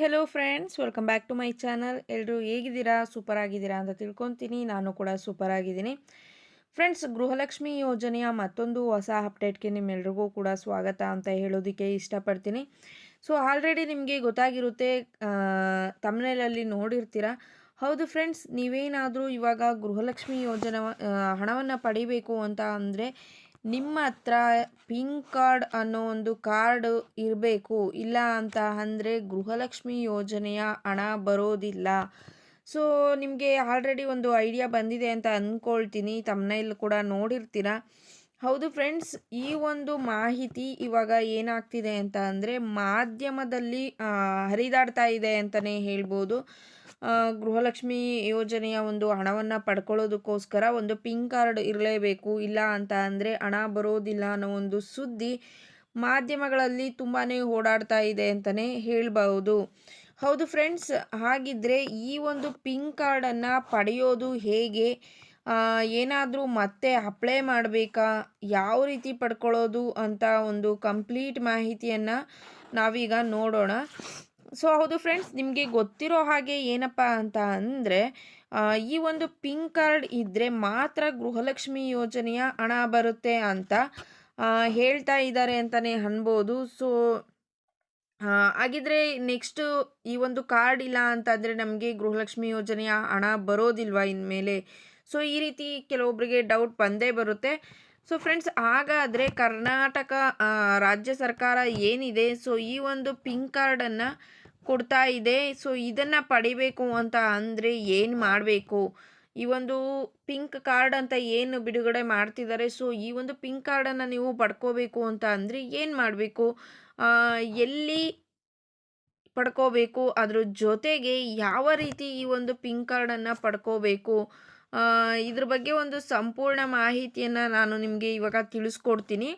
Hello friends, welcome back to my channel. ಎಲ್ಲರೂ ಹೇಗಿದ್ದೀರಾ? Super ಆಗಿದ್ದೀರಾ ಅಂತ ತಿಳ್ಕೊತೀನಿ. ನಾನು ಕೂಡ ಸೂಪರ್ ಆಗಿದ್ದೀನಿ ಫ್ರೆಂಡ್ಸ್, ಗೃಹಲಕ್ಷ್ಮಿ ಯೋಜನೆಯ ಮತ್ತೊಂದು ಹೊಸ ಅಪ್ಡೇಟ್ಗೆ ನಿಮ್ಮೆಲ್ರಿಗೂ ಕೂಡ ಸ್ವಾಗತ ಅಂತ ಹೇಳೋದಕ್ಕೆ ಇಷ್ಟಪಡ್ತೀನಿ. ಸೊ, ಆಲ್ರೆಡಿ ನಿಮಗೆ ಗೊತ್ತಾಗಿರುತ್ತೆ ತಮಿಳಲ್ಲಿ ನೋಡಿರ್ತೀರ? ಹೌದು ಫ್ರೆಂಡ್ಸ್, ನೀವೇನಾದರೂ ಇವಾಗ ಗೃಹಲಕ್ಷ್ಮಿ ಯೋಜನೆ ಹಣವನ್ನು ಪಡಿಬೇಕು ಅಂತ ಅಂದರೆ ನಿಮ್ಮ ಹತ್ರ ಪಿಂಕ್ ಕಾರ್ಡ್ ಅನ್ನೋ ಒಂದು ಕಾರ್ಡ್ ಇರಬೇಕು, ಇಲ್ಲ ಅಂತ ಅಂದರೆ ಗೃಹಲಕ್ಷ್ಮಿ ಯೋಜನೆಯ ಹಣ ಬರೋದಿಲ್ಲ. ಸೊ ನಿಮಗೆ ಆಲ್ರೆಡಿ ಒಂದು ಐಡಿಯಾ ಬಂದಿದೆ ಅಂತ ಅಂದ್ಕೊಳ್ತೀನಿ ತಮ್ಮನೇಲಿ ಕೂಡ ನೋಡಿರ್ತೀರ? ಹೌದು ಫ್ರೆಂಡ್ಸ್ ಈ ಒಂದು ಮಾಹಿತಿ ಇವಾಗ ಏನಾಗ್ತಿದೆ ಅಂತ ಅಂದರೆ ಮಾಧ್ಯಮದಲ್ಲಿ ಹರಿದಾಡ್ತಾ ಇದೆ ಅಂತಲೇ ಹೇಳ್ಬೋದು. ಗೃಹಲಕ್ಷ್ಮಿ ಯೋಜನೆಯ ಒಂದು ಹಣವನ್ನು ಪಡ್ಕೊಳ್ಳೋದಕ್ಕೋಸ್ಕರ ಒಂದು ಪಿಂಕ್ ಕಾರ್ಡ್ ಇರಲೇಬೇಕು. ಇಲ್ಲ ಅಂತ ಅಂದರೆ ಹಣ ಬರೋದಿಲ್ಲ ಅನ್ನೋ ಒಂದು ಸುದ್ದಿ ಮಾಧ್ಯಮಗಳಲ್ಲಿ ತುಂಬಾ ಓಡಾಡ್ತಾ ಇದೆ ಅಂತಲೇ ಹೇಳ್ಬೋದು ಹೌದು ಫ್ರೆಂಡ್ಸ್ ಹಾಗಿದ್ದರೆ ಈ ಒಂದು ಪಿಂಕ್ ಕಾರ್ಡನ್ನು ಪಡೆಯೋದು ಹೇಗೆ? ಏನಾದರೂ ಮತ್ತೆ ಅಪ್ಲೈ ಮಾಡಬೇಕಾ? ಯಾವ ರೀತಿ ಪಡ್ಕೊಳ್ಳೋದು ಅಂತ ಒಂದು ಕಂಪ್ಲೀಟ್ ಮಾಹಿತಿಯನ್ನು ನಾವೀಗ ನೋಡೋಣ. ಸೊ ಹೌದು ಫ್ರೆಂಡ್ಸ್ ನಿಮಗೆ ಗೊತ್ತಿರೋ ಹಾಗೆ ಏನಪ್ಪ ಅಂತ ಅಂದರೆ ಈ ಒಂದು ಪಿಂಕ್ ಕಾರ್ಡ್ ಇದ್ದರೆ ಮಾತ್ರ ಗೃಹಲಕ್ಷ್ಮಿ ಯೋಜನೆಯ ಹಣ ಬರುತ್ತೆ ಅಂತ ಹೇಳ್ತಾ ಇದ್ದಾರೆ ಅಂತಲೇ ಅನ್ಬೋದು. ಸೊ ಹಾಗಿದ್ರೆ ನೆಕ್ಸ್ಟು ಈ ಒಂದು ಕಾರ್ಡ್ ಇಲ್ಲ ಅಂತಂದರೆ ನಮಗೆ ಗೃಹಲಕ್ಷ್ಮಿ ಯೋಜನೆಯ ಹಣ ಬರೋದಿಲ್ವಾ ಇನ್ಮೇಲೆ? ಸೊ ಈ ರೀತಿ ಕೆಲವೊಬ್ಬರಿಗೆ ಡೌಟ್ ಬಂದೇ ಬರುತ್ತೆ. ಸೊ ಫ್ರೆಂಡ್ಸ್ ಹಾಗಾದರೆ ಕರ್ನಾಟಕ ರಾಜ್ಯ ಸರ್ಕಾರ ಏನಿದೆ? ಸೊ ಈ ಒಂದು ಪಿಂಕ್ ಕಾರ್ಡನ್ನು ಕೊಡ್ತಾ ಇದೆ. ಸೊ ಇದನ್ನು ಪಡಿಬೇಕು ಅಂತ ಅಂದರೆ ಏನು ಮಾಡಬೇಕು? ಈ ಒಂದು ಪಿಂಕ್ ಕಾರ್ಡ್ ಅಂತ ಏನು ಬಿಡುಗಡೆ ಮಾಡ್ತಿದ್ದಾರೆ? ಸೊ ಈ ಒಂದು ಪಿಂಕ್ ಕಾರ್ಡನ್ನು ನೀವು ಪಡ್ಕೋಬೇಕು ಅಂತ ಅಂದರೆ ಏನು ಮಾಡಬೇಕು? ಎಲ್ಲಿ ಪಡ್ಕೋಬೇಕು? ಅದ್ರ ಜೊತೆಗೆ ಯಾವ ರೀತಿ ಈ ಒಂದು ಪಿಂಕ್ ಕಾರ್ಡನ್ನು ಪಡ್ಕೋಬೇಕು? ಇದ್ರ ಬಗ್ಗೆ ಒಂದು ಸಂಪೂರ್ಣ ಮಾಹಿತಿಯನ್ನು ನಾನು ನಿಮಗೆ ಇವಾಗ ತಿಳಿಸ್ಕೊಡ್ತೀನಿ.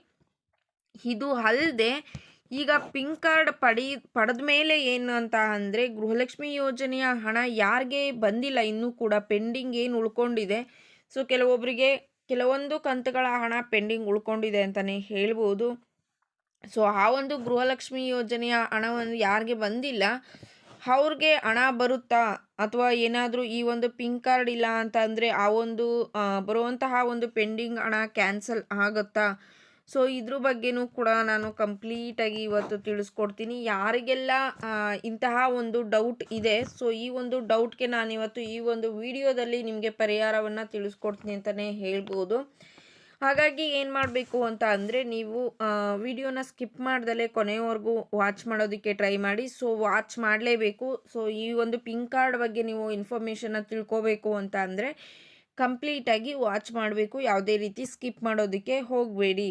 ಇದು ಅಲ್ಲದೆ ಈಗ ಪಿಂಕ್ ಕಾರ್ಡ್ ಪಡಿ, ಪಡೆದ ಮೇಲೆ ಏನು ಅಂತ ಅಂದರೆ ಗೃಹಲಕ್ಷ್ಮಿ ಯೋಜನೆಯ ಹಣ ಯಾರಿಗೆ ಬಂದಿಲ್ಲ, ಇನ್ನೂ ಕೂಡ ಪೆಂಡಿಂಗ್ ಏನು ಉಳ್ಕೊಂಡಿದೆ. ಸೊ ಕೆಲವೊಬ್ಬರಿಗೆ ಕೆಲವೊಂದು ಕಂತುಗಳ ಹಣ ಪೆಂಡಿಂಗ್ ಉಳ್ಕೊಂಡಿದೆ ಅಂತಲೇ ಹೇಳ್ಬೋದು. ಸೊ, ಆ ಒಂದು ಗೃಹಲಕ್ಷ್ಮಿ ಯೋಜನೆಯ ಹಣವನ್ನು ಯಾರಿಗೆ ಬಂದಿಲ್ಲ ಅವ್ರಿಗೆ ಹಣ ಬರುತ್ತಾ? ಅಥವಾ ಏನಾದರೂ ಈ ಒಂದು ಪಿಂಕ್ ಕಾರ್ಡ್ ಇಲ್ಲ ಅಂತ ಅಂದರೆ ಆ ಒಂದು ಬರುವಂತಹ ಒಂದು ಪೆಂಡಿಂಗ್ ಹಣ ಕ್ಯಾನ್ಸಲ್ ಆಗುತ್ತಾ? ಸೊ, ಇದ್ರ ಬಗ್ಗೆನೂ ಕೂಡ ನಾನು ಕಂಪ್ಲೀಟಾಗಿ ಇವತ್ತು ತಿಳಿಸ್ಕೊಡ್ತೀನಿ. ಯಾರಿಗೆಲ್ಲ ಇಂತಹ ಒಂದು ಡೌಟ್ ಇದೆ, ಸೊ, ಈ ಒಂದು ಡೌಟ್ಗೆ ನಾನು ಇವತ್ತು ಈ ಒಂದು ವಿಡಿಯೋದಲ್ಲಿ ನಿಮಗೆ ಪರಿಹಾರವನ್ನು ತಿಳಿಸ್ಕೊಡ್ತೀನಿ ಅಂತಲೇ ಹೇಳ್ಬೋದು. ಹಾಗಾಗಿ ಏನು ಮಾಡಬೇಕು ಅಂತ ಅಂದರೆ ನೀವು ವಿಡಿಯೋನ ಸ್ಕಿಪ್ ಮಾಡ್ದಲೇ ಕೊನೆಯವರೆಗೂ ವಾಚ್ ಮಾಡೋದಕ್ಕೆ ಟ್ರೈ ಮಾಡಿ. ಸೊ ವಾಚ್ ಮಾಡಲೇಬೇಕು. ಸೊ ಈ ಒಂದು ಪಿಂಕ್ ಕಾರ್ಡ್ ಬಗ್ಗೆ ನೀವು ಇನ್ಫಾರ್ಮೇಷನ್ನ ತಿಳ್ಕೋಬೇಕು ಅಂತ ಅಂದರೆ ಕಂಪ್ಲೀಟಾಗಿ ವಾಚ್ ಮಾಡಬೇಕು. ಯಾವುದೇ ರೀತಿ ಸ್ಕಿಪ್ ಮಾಡೋದಕ್ಕೆ ಹೋಗಬೇಡಿ.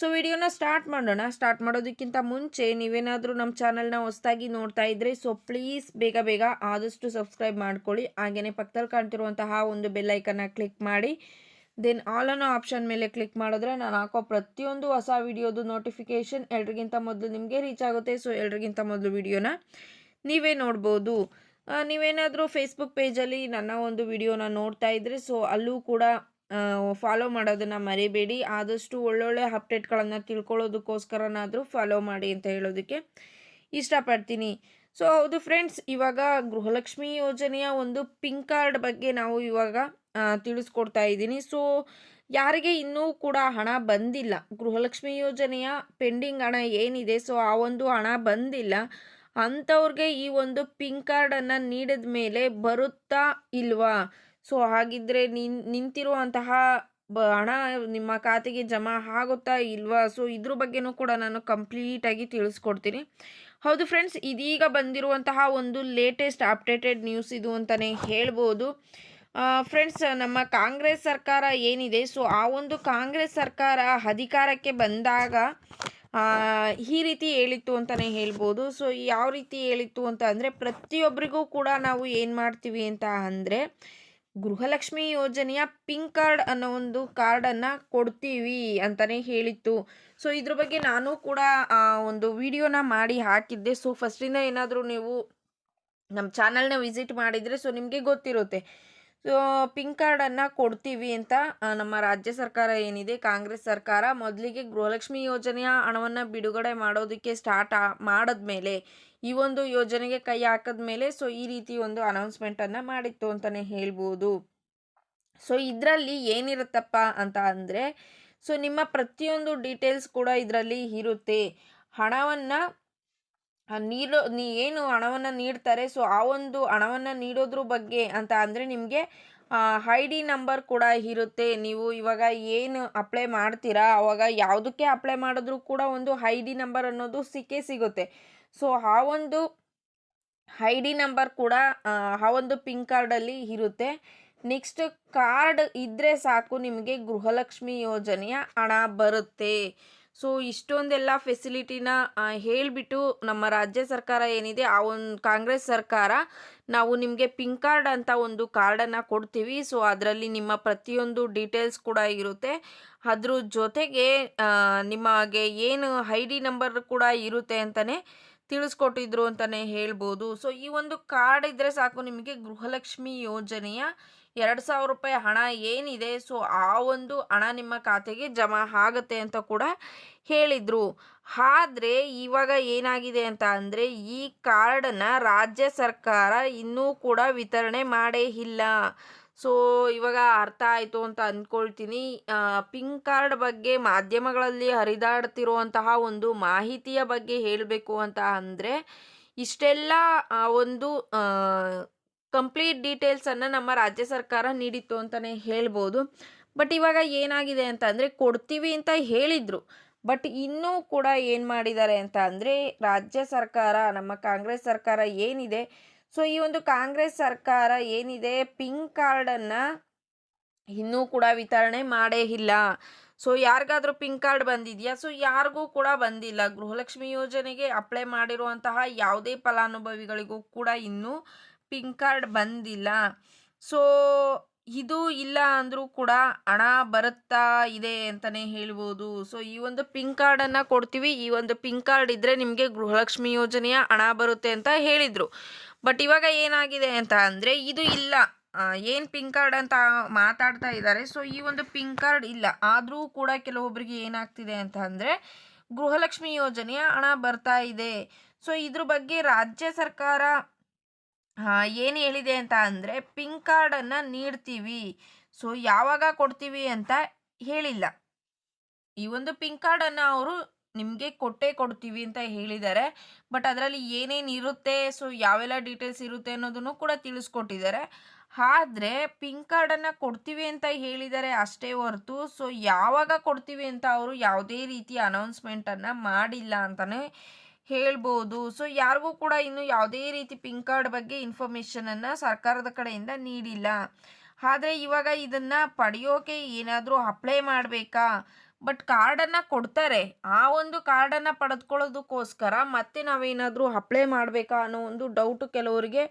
ಸೊ ವಿಡಿಯೋನ ಸ್ಟಾರ್ಟ್ ಮಾಡೋಣ. ಸ್ಟಾರ್ಟ್ ಮಾಡೋದಕ್ಕಿಂತ ಮುಂಚೆ ನೀವೇನಾದರೂ ನಮ್ಮ ಚಾನಲ್ನ ಹೊಸದಾಗಿ ನೋಡ್ತಾ ಇದ್ದರೆ ಸೊ ಪ್ಲೀಸ್ ಬೇಗ ಬೇಗ ಆದಷ್ಟು ಸಬ್ಸ್ಕ್ರೈಬ್ ಮಾಡ್ಕೊಳ್ಳಿ. ಹಾಗೆಯೇ ಪಕ್ಕದಲ್ಲಿ ಕಾಣ್ತಿರುವಂತಹ ಒಂದು ಬೆಲ್ಲೈಕನ್ನ ಕ್ಲಿಕ್ ಮಾಡಿ. ದೆನ್ ಆಲ್ ಅನ್ನೋ ಆಪ್ಷನ್ ಮೇಲೆ ಕ್ಲಿಕ್ ಮಾಡಿದ್ರೆ ನಾನು ಹಾಕೋ ಪ್ರತಿಯೊಂದು ಹೊಸ ವಿಡಿಯೋದು ನೋಟಿಫಿಕೇಷನ್ ಎಲ್ರಿಗಿಂತ ಮೊದಲು ನಿಮಗೆ ರೀಚ್ ಆಗುತ್ತೆ. ಸೊ ಎಲ್ರಿಗಿಂತ ಮೊದಲು ವಿಡಿಯೋನ ನೀವೇ ನೋಡ್ಬೋದು. ನೀವೇನಾದರೂ ಫೇಸ್ಬುಕ್ ಪೇಜಲ್ಲಿ ನನ್ನ ಒಂದು ವಿಡಿಯೋನ ನೋಡ್ತಾ ಇದ್ದರೆ ಸೊ ಅಲ್ಲೂ ಕೂಡ ಫಾಲೋ ಮಾಡೋದನ್ನು ಮರಿಬೇಡಿ. ಆದಷ್ಟು ಒಳ್ಳೊಳ್ಳೆ ಅಪ್ಡೇಟ್ಗಳನ್ನು ತಿಳ್ಕೊಳ್ಳೋದಕ್ಕೋಸ್ಕರನಾದರೂ ಫಾಲೋ ಮಾಡಿ ಅಂತ ಹೇಳೋದಕ್ಕೆ ಇಷ್ಟಪಡ್ತೀನಿ. ಸೊ ಹೌದು ಫ್ರೆಂಡ್ಸ್ ಇವಾಗ ಗೃಹಲಕ್ಷ್ಮಿ ಯೋಜನೆಯ ಒಂದು ಪಿಂಕ್ ಕಾರ್ಡ್ ಬಗ್ಗೆ ನಾವು ಇವಾಗ ತಿಳಿಸ್ಕೊಡ್ತಾ ಇದ್ದೀನಿ. ಸೊ ಯಾರಿಗೆ ಇನ್ನೂ ಕೂಡ ಹಣ ಬಂದಿಲ್ಲ. ಗೃಹಲಕ್ಷ್ಮಿ ಯೋಜನೆಯ ಪೆಂಡಿಂಗ್ ಹಣ ಏನಿದೆ ಸೊ ಆ ಒಂದು ಹಣ ಬಂದಿಲ್ಲ. ಅಂಥವ್ರಿಗೆ ಈ ಒಂದು ಪಿಂಕ್ ಕಾರ್ಡನ್ನು ನೀಡಿದ ಮೇಲೆ ಬರುತ್ತಾ ಇಲ್ವಾ? ಸೊ ಹಾಗಿದ್ರೆ ನಿನ್, ನಿಂತಿರುವಂತಹ ಬ, ಹಣ ನಿಮ್ಮ ಖಾತೆಗೆ ಜಮಾ ಆಗುತ್ತಾ ಇಲ್ವಾ? ಸೊ ಇದ್ರ ಬಗ್ಗೆನೂ ಕೂಡ ನಾನು ಕಂಪ್ಲೀಟಾಗಿ ತಿಳಿಸ್ಕೊಡ್ತೀನಿ. ಹೌದು ಫ್ರೆಂಡ್ಸ್ ಇದೀಗ ಬಂದಿರುವಂತಹ ಒಂದು ಲೇಟೆಸ್ಟ್ ಅಪ್ಡೇಟೆಡ್ ನ್ಯೂಸ್ ಇದು ಅಂತಲೇ ಹೇಳ್ಬೋದು. ಫ್ರೆಂಡ್ಸ್ ನಮ್ಮ ಕಾಂಗ್ರೆಸ್ ಸರ್ಕಾರ ಏನಿದೆ? ಸೊ ಆ ಒಂದು ಕಾಂಗ್ರೆಸ್ ಸರ್ಕಾರ ಅಧಿಕಾರಕ್ಕೆ ಬಂದಾಗ ಈ ರೀತಿ ಹೇಳಿತ್ತು ಅಂತಲೇ ಹೇಳ್ಬೋದು. ಸೊ ಯಾವ ರೀತಿ ಹೇಳಿತ್ತು ಅಂತ ಅಂದರೆ, ಪ್ರತಿಯೊಬ್ಬರಿಗೂ ಕೂಡ ನಾವು ಏನು ಮಾಡ್ತೀವಿ ಅಂತ ಅಂದರೆ, ಗೃಹಲಕ್ಷ್ಮಿ ಯೋಜನೆಯ ಪಿಂಕ್ ಕಾರ್ಡ್ ಅನ್ನೋ ಒಂದು ಕಾರ್ಡನ್ನು ಕೊಡ್ತೀವಿ ಅಂತಲೇ ಹೇಳಿತ್ತು. ಸೊ ಇದ್ರ ಬಗ್ಗೆ ನಾನು ಕೂಡ ಒಂದು ವಿಡಿಯೋನ ಮಾಡಿ ಹಾಕಿದ್ದೆ. ಸೊ ಫಸ್ಟಿಂದ ಏನಾದರೂ ನೀವು ನಮ್ಮ ಚಾನಲ್ನ ವಿಸಿಟ್ ಮಾಡಿದರೆ ಸೊ ನಿಮಗೆ ಗೊತ್ತಿರುತ್ತೆ. ಪಿಂಕ್ ಕಾರ್ಡನ್ನು ಕೊಡ್ತೀವಿ ಅಂತ ನಮ್ಮ ರಾಜ್ಯ ಸರ್ಕಾರ ಏನಿದೆ, ಕಾಂಗ್ರೆಸ್ ಸರ್ಕಾರ ಮೊದಲಿಗೆ ಗೃಹಲಕ್ಷ್ಮಿ ಯೋಜನೆಯ ಹಣವನ್ನು ಬಿಡುಗಡೆ ಮಾಡೋದಕ್ಕೆ ಸ್ಟಾರ್ಟ್ ಮಾಡಿದ್ಮೇಲೆ ಈ ಒಂದು ಯೋಜನೆಗೆ ಕೈ ಹಾಕಿದ ಮೇಲೆ ಸೊ ಈ ರೀತಿ ಒಂದು ಅನೌನ್ಸ್ಮೆಂಟನ್ನು ಮಾಡಿತ್ತು ಅಂತಲೇ ಹೇಳ್ಬೋದು. ಸೊ ಇದರಲ್ಲಿ ಏನಿರುತ್ತಪ್ಪ ಅಂತ ಅಂದರೆ ಸೊ ನಿಮ್ಮ ಪ್ರತಿಯೊಂದು ಡೀಟೇಲ್ಸ್ ಕೂಡ ಇದರಲ್ಲಿ ಇರುತ್ತೆ. ಹಣವನ್ನು ನೀಡೋ ನೀ ಏನು ಹಣವನ್ನು ನೀಡ್ತಾರೆ ಸೊ ಆ ಒಂದು ಹಣವನ್ನು ನೀಡೋದ್ರ ಬಗ್ಗೆ ಅಂತ ಅಂದರೆ ನಿಮಗೆ ಐ ಡಿ ನಂಬರ್ ಕೂಡ ಇರುತ್ತೆ. ನೀವು ಇವಾಗ ಏನು ಅಪ್ಲೈ ಮಾಡ್ತೀರಾ? ಅವಾಗ ಯಾವುದಕ್ಕೆ ಅಪ್ಲೈ ಮಾಡಿದ್ರೂ ಕೂಡ ಒಂದು ಐ ಡಿ ನಂಬರ್ ಅನ್ನೋದು ಸಿಕ್ಕೇ ಸಿಗುತ್ತೆ. ಸೊ ಆ ಒಂದು ಐ ಡಿ ನಂಬರ್ ಕೂಡ, ಆ ಒಂದು ಪಿನ್ ಕಾರ್ಡಲ್ಲಿ ಇರುತ್ತೆ. ನೆಕ್ಸ್ಟ್ ಕಾರ್ಡ್ ಇದ್ದರೆ ಸಾಕು ನಿಮಗೆ ಗೃಹಲಕ್ಷ್ಮಿ ಯೋಜನೆಯ ಹಣ ಬರುತ್ತೆ. ಸೊ, ಇಷ್ಟೊಂದೆಲ್ಲ ಫೆಸಿಲಿಟಿನ ಹೇಳಿಬಿಟ್ಟು ನಮ್ಮ ರಾಜ್ಯ ಸರ್ಕಾರ ಏನಿದೆ, ಆ ಒಂದು ಕಾಂಗ್ರೆಸ್ ಸರ್ಕಾರ, ನಾವು ನಿಮಗೆ ಪಿಂಕ್ ಕಾರ್ಡ್ ಅಂತ ಒಂದು ಕಾರ್ಡನ್ನು ಕೊಡ್ತೀವಿ. ಸೊ, ಅದರಲ್ಲಿ ನಿಮ್ಮ ಪ್ರತಿಯೊಂದು ಡೀಟೇಲ್ಸ್ ಕೂಡ ಇರುತ್ತೆ. ಅದ್ರ ಜೊತೆಗೆ ನಿಮಗೆ ಏನು ಐ ಡಿ ನಂಬರ್ ಕೂಡ ಇರುತ್ತೆ ಅಂತಲೇ ತಿಳಿಸ್ಕೊಟ್ಟಿದ್ರು ಅಂತಲೇ ಹೇಳ್ಬೋದು. ಸೊ, ಈ ಒಂದು ಕಾರ್ಡ್ ಇದ್ದರೆ ಸಾಕು ನಿಮಗೆ ಗೃಹಲಕ್ಷ್ಮಿ ಯೋಜನೆಯ ಎರಡು ಸಾವಿರ ರೂಪಾಯಿ ಹಣ ಏನಿದೆ, ಸೊ ಆ ಒಂದು ಹಣ ನಿಮ್ಮ ಖಾತೆಗೆ ಜಮಾ ಆಗುತ್ತೆ ಅಂತ ಕೂಡ ಹೇಳಿದರು. ಆದರೆ ಇವಾಗ ಏನಾಗಿದೆ ಅಂತ ಅಂದರೆ, ಈ ಕಾರ್ಡನ್ನು ರಾಜ್ಯ ಸರ್ಕಾರ ಇನ್ನೂ ಕೂಡ ವಿತರಣೆ ಮಾಡೇ ಇಲ್ಲ. ಸೊ ಇವಾಗ ಅರ್ಥ ಆಯಿತು ಅಂತ ಅಂದ್ಕೊಳ್ತೀನಿ ಪಿಂಕ್ ಕಾರ್ಡ್ ಬಗ್ಗೆ ಮಾಧ್ಯಮಗಳಲ್ಲಿ ಹರಿದಾಡ್ತಿರುವಂತಹ ಒಂದು ಮಾಹಿತಿಯ ಬಗ್ಗೆ ಹೇಳಬೇಕು ಅಂತ ಅಂದರೆ, ಇಷ್ಟೆಲ್ಲ ಒಂದು ಕಂಪ್ಲೀಟ್ ಡೀಟೇಲ್ಸನ್ನು ನಮ್ಮ ರಾಜ್ಯ ಸರ್ಕಾರ ನೀಡಿತ್ತು ಅಂತಲೇ ಹೇಳ್ಬೋದು. ಬಟ್ ಇವಾಗ ಏನಾಗಿದೆ ಅಂತ ಅಂದರೆ ಕೊಡ್ತೀವಿ ಅಂತ ಹೇಳಿದರು. ಬಟ್ ಇನ್ನೂ ಕೂಡ ಏನು ಮಾಡಿದ್ದಾರೆ ಅಂತ ಅಂದರೆ ರಾಜ್ಯ ಸರ್ಕಾರ, ನಮ್ಮ ಕಾಂಗ್ರೆಸ್ ಸರ್ಕಾರ ಏನಿದೆ? ಸೊ ಈ ಒಂದು ಕಾಂಗ್ರೆಸ್ ಸರ್ಕಾರ ಏನಿದೆ? ಪಿಂಕ್ ಕಾರ್ಡನ್ನು ಇನ್ನೂ ಕೂಡ ವಿತರಣೆ ಮಾಡೇ ಇಲ್ಲ. ಸೊ ಯಾರಿಗಾದರೂ ಪಿಂಕ್ ಕಾರ್ಡ್ ಬಂದಿದೆಯಾ? ಸೊ ಯಾರಿಗೂ ಕೂಡ ಬಂದಿಲ್ಲ. ಗೃಹಲಕ್ಷ್ಮಿ ಯೋಜನೆಗೆ ಅಪ್ಲೈ ಮಾಡಿರುವಂತಹ ಯಾವುದೇ ಫಲಾನುಭವಿಗಳಿಗೂ ಕೂಡ ಇನ್ನೂ ಪಿಂಕ್ ಕಾರ್ಡ್ ಬಂದಿಲ್ಲ. ಸೊ, ಇದು ಇಲ್ಲ ಅಂದರೂ ಕೂಡ ಹಣ ಬರುತ್ತಾ ಇದೆ ಅಂತಲೇ ಹೇಳ್ಬೋದು. ಸೊ, ಈ ಒಂದು ಪಿಂಕ್ ಕಾರ್ಡನ್ನು ಕೊಡ್ತೀವಿ. ಈ ಒಂದು ಪಿಂಕ್ ಕಾರ್ಡ್ ಇದ್ದರೆ ನಿಮಗೆ ಗೃಹಲಕ್ಷ್ಮಿ ಯೋಜನೆಯ ಹಣ ಬರುತ್ತೆ ಅಂತ ಹೇಳಿದರು. ಬಟ್ ಇವಾಗ ಏನಾಗಿದೆ ಅಂತ ಅಂದರೆ ಇದು ಇಲ್ಲ. ಏನು ಪಿಂಕ್ ಕಾರ್ಡ್ ಅಂತ ಮಾತಾಡ್ತಾ ಇದ್ದಾರೆ. ಸೊ, ಈ ಒಂದು ಪಿಂಕ್ ಕಾರ್ಡ್ ಇಲ್ಲ. ಆದರೂ ಕೂಡ ಕೆಲವೊಬ್ಬರಿಗೆ ಏನಾಗ್ತಿದೆ ಅಂತ ಅಂದರೆ ಗೃಹಲಕ್ಷ್ಮಿ ಯೋಜನೆಯ ಹಣ ಬರ್ತಾ ಇದೆ. ಸೊ, ಇದ್ರ ಬಗ್ಗೆ ರಾಜ್ಯ ಸರ್ಕಾರ ಏನು ಹೇಳಿದೆ ಅಂತ ಅಂದರೆ ಪಿಂಕ್ ಕಾರ್ಡನ್ನು ನೀಡ್ತೀವಿ. ಸೊ ಯಾವಾಗ ಕೊಡ್ತೀವಿ ಅಂತ ಹೇಳಿಲ್ಲ. ಈ ಒಂದು ಪಿಂಕ್ ಕಾರ್ಡನ್ನು ಅವರು ನಿಮಗೆ ಕೊಟ್ಟೇ ಕೊಡ್ತೀವಿ ಅಂತ ಹೇಳಿದ್ದಾರೆ. ಬಟ್ ಅದರಲ್ಲಿ ಏನೇನು ಇರುತ್ತೆ ಸೊ ಯಾವೆಲ್ಲ ಡೀಟೇಲ್ಸ್ ಇರುತ್ತೆ ಅನ್ನೋದನ್ನು ಕೂಡ ತಿಳಿಸ್ಕೊಟ್ಟಿದ್ದಾರೆ. ಆದರೆ ಪಿಂಕ್ ಕಾರ್ಡನ್ನು ಕೊಡ್ತೀವಿ ಅಂತ ಹೇಳಿದ್ದಾರೆ ಅಷ್ಟೇ ಹೊರತು ಸೊ ಯಾವಾಗ ಕೊಡ್ತೀವಿ ಅಂತ ಅವರು ಯಾವುದೇ ರೀತಿಯ ಅನೌನ್ಸ್ಮೆಂಟನ್ನು ಮಾಡಿಲ್ಲ ಅಂತಲೇ ಹೇಳ್ಬೋದು. ಸೊ ಯಾರಿಗೂ ಕೂಡ ಇನ್ನು ಯಾವುದೇ ರೀತಿ ಪಿಂಕ್ ಕಾರ್ಡ್ ಬಗ್ಗೆ ಇನ್ಫಾರ್ಮೇಷನನ್ನು ಸರ್ಕಾರದ ಕಡೆಯಿಂದ ನೀಡಿಲ್ಲ. ಆದರೆ ಇವಾಗ ಇದನ್ನು ಪಡೆಯೋಕೆ ಏನಾದರೂ ಅಪ್ಲೈ ಮಾಡಬೇಕಾ? ಬಟ್ ಕಾರ್ಡನ್ನು ಕೊಡ್ತಾರೆ. ಆ ಒಂದು ಕಾರ್ಡನ್ನು ಪಡೆದುಕೊಳ್ಳೋದಕ್ಕೋಸ್ಕರ ಮತ್ತೆ ನಾವೇನಾದರೂ ಅಪ್ಲೈ ಮಾಡಬೇಕಾ ಅನ್ನೋ ಒಂದು ಡೌಟು ಕೆಲವರಿಗೆ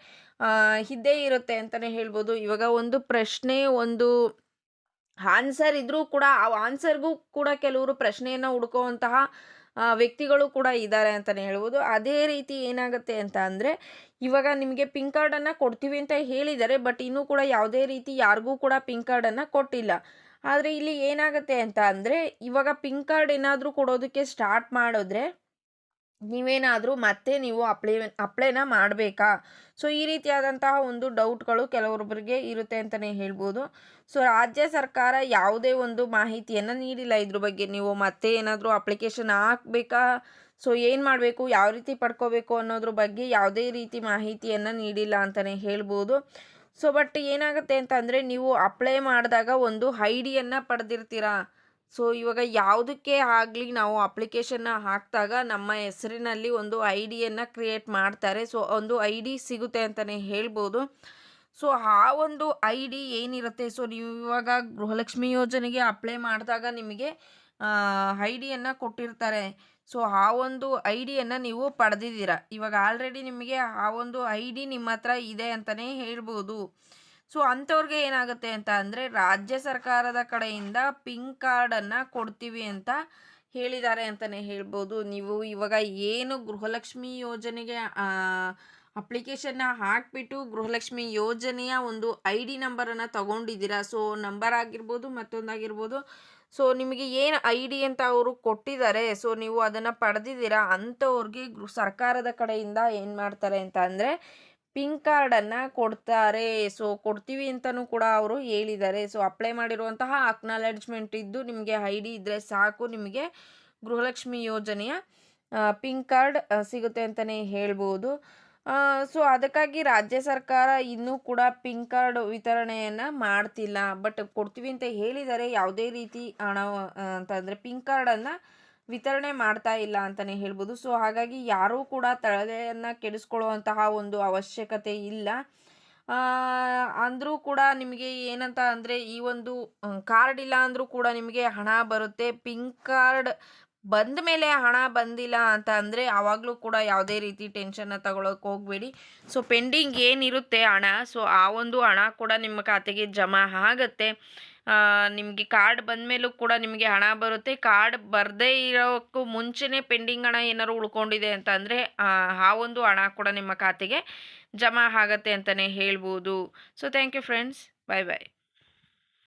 ಇದ್ದೇ ಇರುತ್ತೆ ಅಂತಲೇ ಹೇಳ್ಬೋದು. ಇವಾಗ ಒಂದು ಪ್ರಶ್ನೆ, ಒಂದು ಆನ್ಸರ್ ಇದ್ದರೂ ಕೂಡ, ಆ ಆನ್ಸರ್ಗೂ ಕೂಡ ಕೆಲವರು ಪ್ರಶ್ನೆಯನ್ನು ಹುಡ್ಕೋವಂತಹ ವ್ಯಕ್ತಿಗಳು ಕೂಡ ಇದ್ದಾರೆ ಅಂತಲೇ ಹೇಳ್ಬೋದು. ಅದೇ ರೀತಿ ಏನಾಗುತ್ತೆ ಅಂತ ಅಂದರೆ, ಇವಾಗ ನಿಮಗೆ ಪಿಂಕ್ ಕಾರ್ಡನ್ನು ಕೊಡ್ತೀವಿ ಅಂತ ಹೇಳಿದ್ದಾರೆ ಬಟ್ ಇನ್ನೂ ಕೂಡ ಯಾವುದೇ ರೀತಿ ಯಾರಿಗೂ ಕೂಡ ಪಿಂಕ್ ಕಾರ್ಡನ್ನು ಕೊಟ್ಟಿಲ್ಲ. ಆದರೆ ಇಲ್ಲಿ ಏನಾಗುತ್ತೆ ಅಂತ ಅಂದರೆ, ಇವಾಗ ಪಿಂಕ್ ಕಾರ್ಡ್ ಏನಾದರೂ ಕೊಡೋದಕ್ಕೆ ಸ್ಟಾರ್ಟ್ ಮಾಡಿದ್ರೆ ನೀವೇನಾದರೂ ಮತ್ತೆ ನೀವು ಅಪ್ಲೈ, ಅಪ್ಲೈನ ಮಾಡಬೇಕಾ? ಸೊ, ಈ ರೀತಿಯಾದಂತಹ ಒಂದು ಡೌಟ್ಗಳು ಕೆಲವೊಬ್ಬರಿಗೆ ಇರುತ್ತೆ ಅಂತಲೇ ಹೇಳ್ಬೋದು. ಸೊ, ರಾಜ್ಯ ಸರ್ಕಾರ ಯಾವುದೇ ಒಂದು ಮಾಹಿತಿಯನ್ನು ನೀಡಿಲ್ಲ ಇದ್ರ ಬಗ್ಗೆ. ನೀವು ಮತ್ತೆ ಏನಾದರೂ ಅಪ್ಲಿಕೇಶನ್ ಹಾಕಬೇಕಾ? ಸೊ, ಏನು ಮಾಡಬೇಕು? ಯಾವ ರೀತಿ ಪಡ್ಕೋಬೇಕು ಅನ್ನೋದ್ರ ಬಗ್ಗೆ ಯಾವುದೇ ರೀತಿ ಮಾಹಿತಿಯನ್ನು ನೀಡಿಲ್ಲ ಅಂತಲೇ ಹೇಳ್ಬೋದು. ಸೊ, ಬಟ್ ಏನಾಗುತ್ತೆ ಅಂತಂದರೆ ನೀವು ಅಪ್ಲೈ ಮಾಡಿದಾಗ ಒಂದು ಐ ಡಿಯನ್ನು ಪಡೆದಿರ್ತೀರಾ? ಸೊ, ಇವಾಗ ಯಾವುದಕ್ಕೆ ಆಗಲಿ ನಾವು ಅಪ್ಲಿಕೇಶನ್ನ ಹಾಕಿದಾಗ ನಮ್ಮ ಹೆಸರಿನಲ್ಲಿ ಒಂದು ಐ ಡಿಯನ್ನು ಕ್ರಿಯೇಟ್ ಮಾಡ್ತಾರೆ. ಸೊ, ಒಂದು ಐ ಡಿ ಸಿಗುತ್ತೆ ಅಂತಲೇ ಹೇಳ್ಬೋದು. ಸೊ, ಆ ಒಂದು ಐ ಡಿ ಏನಿರುತ್ತೆ? ಸೊ, ನೀವು ಇವಾಗ ಗೃಹಲಕ್ಷ್ಮಿ ಯೋಜನೆಗೆ ಅಪ್ಲೈ ಮಾಡಿದಾಗ ನಿಮಗೆ ಐ ಡಿಯನ್ನು ಕೊಟ್ಟಿರ್ತಾರೆ. ಸೊ, ಆ ಒಂದು ಐ ಡಿಯನ್ನು ನೀವು ಪಡೆದಿದ್ದೀರ? ಇವಾಗ ಆಲ್ರೆಡಿ ನಿಮಗೆ ಆ ಒಂದು ಐ ಡಿ ನಿಮ್ಮ ಹತ್ರ ಇದೆ ಅಂತಲೇ ಹೇಳ್ಬೋದು. ಸೊ ಅಂಥವ್ರಿಗೆ ಏನಾಗುತ್ತೆ ಅಂತ ಅಂದರೆ ರಾಜ್ಯ ಸರ್ಕಾರದ ಕಡೆಯಿಂದ ಪಿಂಕ್ ಕಾರ್ಡನ್ನು ಕೊಡ್ತೀವಿ ಅಂತ ಹೇಳಿದ್ದಾರೆ ಅಂತಲೇ ಹೇಳ್ಬೋದು. ನೀವು ಇವಾಗ ಏನು ಗೃಹಲಕ್ಷ್ಮಿ ಯೋಜನೆಗೆ ಅಪ್ಲಿಕೇಶನ್ನ ಹಾಕಿಬಿಟ್ಟು ಗೃಹಲಕ್ಷ್ಮಿ ಯೋಜನೆಯ ಒಂದು ಐ ಡಿ ನಂಬರನ್ನು ತೊಗೊಂಡಿದ್ದೀರಾ? ಸೊ ನಂಬರ್ ಆಗಿರ್ಬೋದು ಮತ್ತೊಂದಾಗಿರ್ಬೋದು ಸೊ ನಿಮಗೆ ಏನು ಐ ಡಿ ಅಂತ ಅವರು ಕೊಟ್ಟಿದ್ದಾರೆ? ಸೊ ನೀವು ಅದನ್ನು ಪಡೆದಿದ್ದೀರಾ? ಅಂಥವ್ರಿಗೆ ಸರ್ಕಾರದ ಕಡೆಯಿಂದ ಏನು ಮಾಡ್ತಾರೆ ಅಂತ ಅಂದರೆ ಪಿಂಕ್ ಕಾರ್ಡನ್ನು ಕೊಡ್ತಾರೆ. ಸೊ ಕೊಡ್ತೀವಿ ಅಂತಲೂ ಕೂಡ ಅವರು ಹೇಳಿದ್ದಾರೆ. ಸೊ ಅಪ್ಲೈ ಮಾಡಿರುವಂತಹ ಅಕ್ನಾಲೆಡ್ಜ್ಮೆಂಟ್ ಇದ್ದು ನಿಮಗೆ ಐ ಡಿ ಇದ್ದರೆ ಸಾಕು. ನಿಮಗೆ ಗೃಹಲಕ್ಷ್ಮಿ ಯೋಜನೆಯ ಪಿಂಕ್ ಕಾರ್ಡ್ ಸಿಗುತ್ತೆ ಅಂತಲೇ ಹೇಳ್ಬೋದು. ಸೊ ಅದಕ್ಕಾಗಿ ರಾಜ್ಯ ಸರ್ಕಾರ ಇನ್ನೂ ಕೂಡ ಪಿಂಕ್ ಕಾರ್ಡ್ ವಿತರಣೆಯನ್ನು ಮಾಡ್ತಿಲ್ಲ. ಬಟ್ ಕೊಡ್ತೀವಿ ಅಂತ ಹೇಳಿದ್ದಾರೆ ಯಾವುದೇ ರೀತಿ ಹಣ ಅಂತಂದರೆ ಪಿಂಕ್ ಕಾರ್ಡನ್ನು ವಿತರಣೆ ಮಾಡ್ತಾ ಇಲ್ಲ ಅಂತಲೇ ಹೇಳ್ಬೋದು. ಸೊ ಹಾಗಾಗಿ ಯಾರೂ ಕೂಡ ತಳದೆಯನ್ನು ಕೆಡಿಸ್ಕೊಳ್ಳುವಂತಹ ಒಂದು ಅವಶ್ಯಕತೆ ಇಲ್ಲ. ಅಂದರೂ ಕೂಡ ನಿಮಗೆ ಏನಂತ ಅಂದರೆ ಈ ಒಂದು ಕಾರ್ಡ್ ಇಲ್ಲ ಅಂದರೂ ಕೂಡ ನಿಮಗೆ ಹಣ ಬರುತ್ತೆ. ಪಿಂಕ್ ಕಾರ್ಡ್ ಬಂದ ಮೇಲೆ ಹಣ ಬಂದಿಲ್ಲ ಅಂತ ಅಂದರೆ ಆವಾಗಲೂ ಕೂಡ ಯಾವುದೇ ರೀತಿ ಟೆನ್ಷನ್ನ ತಗೊಳ್ಳೋಕೆ ಹೋಗಬೇಡಿ. ಸೊ ಪೆಂಡಿಂಗ್ ಏನಿರುತ್ತೆ ಹಣ ಸೊ ಆ ಒಂದು ಹಣ ಕೂಡ ನಿಮ್ಮ ಖಾತೆಗೆ ಜಮಾ ಆಗುತ್ತೆ. ನಿಮಗೆ ಕಾರ್ಡ್ ಬಂದ ಮೇಲೂ ಕೂಡ ನಿಮಗೆ ಹಣ ಬರುತ್ತೆ. ಕಾರ್ಡ್ ಬರದೇ ಇರೋಕ್ಕೂ ಮುಂಚೆನೇ ಪೆಂಡಿಂಗ್ ಹಣ ಏನಾದ್ರು ಉಳ್ಕೊಂಡಿದೆ ಅಂತ ಅಂದರೆ ಆ ಒಂದು ಹಣ ಕೂಡ ನಿಮ್ಮ ಖಾತೆಗೆ ಜಮಾ ಆಗತ್ತೆ ಅಂತಲೇ ಹೇಳ್ಬೋದು. So thank you friends bye bye